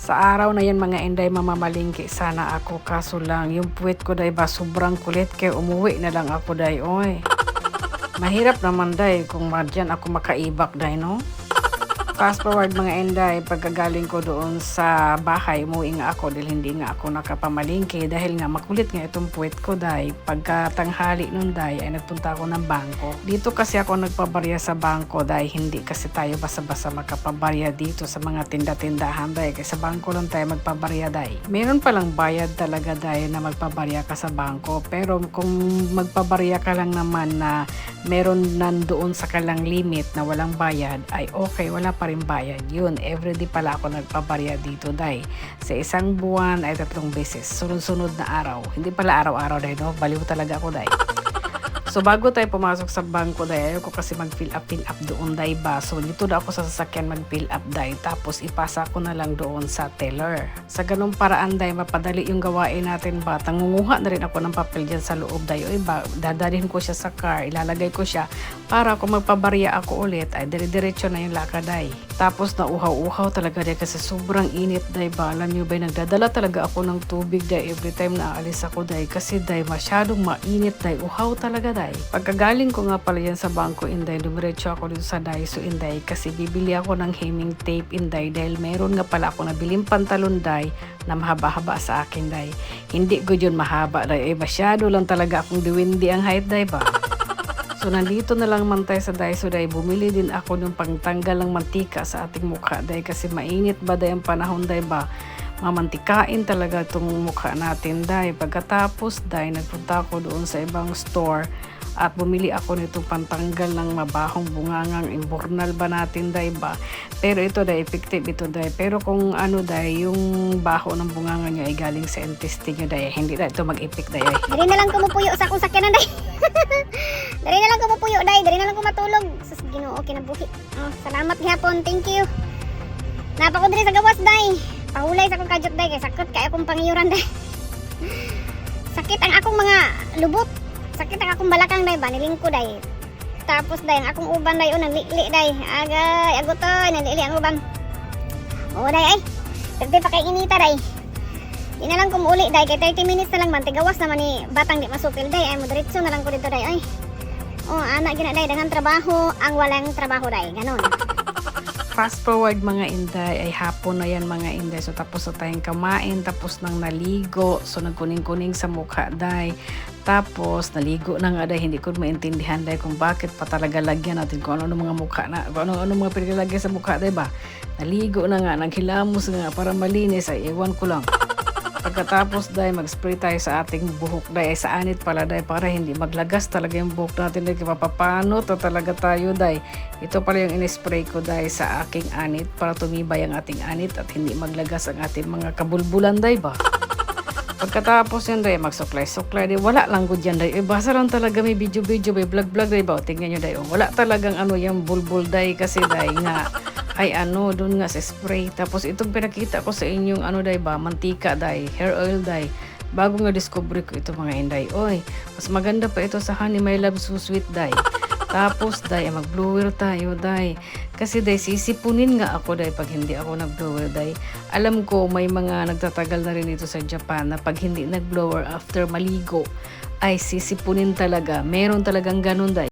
Sa araw na yan mga inday mamamalingki sana ako kaso lang yung puwet ko day ba sobrang kulit kaya umuwi na lang ako day oy. Mahirap naman day kung madyan ako makaibak day no. Fast forward mga inday, pagkagaling ko doon sa bahay, umuwi nga ako dahil hindi nga ako nakapamalingki dahil nga makulit nga itong puwet ko day. Pagkatanghali nun day ay nagpunta ako ng bangko. Dito kasi ako nagpabarya sa bangko day, hindi kasi tayo basa-basa makapabarya dito sa mga tinda-tindahan day. Kasi sa bangko lang tayo magpabarya day. Meron palang bayad talaga day na magpabarya ka sa bangko. Pero kung magpabarya ka lang naman na meron nandoon sa kalang limit na walang bayad, ay okay, wala pa rin bayad yun. Everyday pala ako nagpabarya dito, day. Sa isang buwan ay tatlong beses. Sunod-sunod na araw. Hindi pala araw-araw, day, no? Baliw talaga ako, day. So bago tayo pumasok sa bangko day, ayoko kasi mag-fill up, fill up doon day ba. So dito na ako sa sasakyan mag-fill up day, tapos ipasa ko na lang doon sa teller. Sa ganung paraan day, mapadali yung gawain natin ba. Tangunguha na rin ako ng papel dyan sa loob day. O iba, dadalhin ko siya sa car, ilalagay ko siya para kung magpabarya ako ulit, ay dire-diretso na yung lakad day. Tapos na uhaw-uhaw talaga day kasi sobrang init day ba. Alam nyo ba, nagdadala talaga ako ng tubig day every time na aalis ako day. Kasi day, masyadong mainit day. Uhaw talaga day. Pagkagaling ko nga pala yan sa bangko inday, dumiretso ako dito sa Daiso inday kasi bibili ako ng hemming tape inday dahil meron nga pala ako nabiling pantalon day na mahaba-haba sa akin day. Hindi ko yun mahaba day. Eh, masyado lang talaga akong diwindi ang height day ba. So nandito na lang man tayo sa Daiso day, bumili din ako ng pangtanggal ng mantika sa ating mukha day kasi mainit ba day ang panahon day ba? Mamantikain talaga itong mukha natin day. Pagkatapos day, nagpunta ako doon sa ibang store at bumili ako nitong pantanggal ng mabahong bungangang imburnal ba natin day ba pero ito day effective ito day pero kung ano day yung baho ng bunganga nyo ay galing sa intestine nyo day hindi day ito mag-epic day ay. Dari na lang kumupuyo sa akong sakyanan, day. Dari na lang kumupuyo, day. Dari na lang kumatulog. Sus, ginoo, kinabuhi. Oh, salamat gihapon. Thank you. Napa ko diri sa gawas, day. Pahulay sa akong kadyot, day. Kay sakot kay akong pangiyuran, day. Sakit ang akong mga lubot. Sakit ang akong balakang, day. Baniling ko, day. Tapos, day, ang akong uban, day. O, naglili, day. Agay, agotoy. Naglili ang uban. O, day, ay. Pwede pa kay inita, day. Di na lang kumuli day kay 30 minutes na lang man tigawas naman ni batang di masupil day ay mo na lang ko dito day ay. Oh, anak gina day dangan trabaho ang walang trabaho day ganon. Fast forward mga inday, ay hapon na yan mga inday. So tapos na tayong kamain, tapos nang naligo. So nagkuning-kuning sa mukha day. Tapos naligo na nga day, hindi ko maintindihan day kung bakit pa talaga lagyan natin kung ano mga mukha na, kung ano, ano mga pinilagay sa mukha ba. Naligo na nga, naghilamos nga para malinis ay ewan ko lang. Pagkatapos dahil mag-spray tayo sa ating buhok dahil sa anit pala dahil para hindi maglagas talaga yung buhok natin dahil papapano to talaga tayo dahil ito pala yung in-spray ko dahil sa aking anit para tumibay ang ating anit at hindi maglagas ang ating mga kabulbulan dahil ba Pagkatapos yun dahil magsuklay-suklay dahil wala lang ko dyan dahil eh, basa lang talaga may video-video may vlog-vlog dahil ba o tingnan nyo dahil wala talagang ano yung bulbul dahil kasi dahil nga ay ano, doon nga sa spray. Tapos itong pinakita ko sa inyong ano day ba, mantika day, hair oil day. Bago nga discover ko ito mga inday. Oy, mas maganda pa ito sa Honey My Love So Sweet day. Tapos day, mag-blower tayo day. Kasi day, sisipunin nga ako day pag hindi ako nag-blower day. Alam ko may mga nagtatagal na rin ito sa Japan na pag hindi nag-blower after maligo, ay sisipunin talaga. Meron talagang ganun day.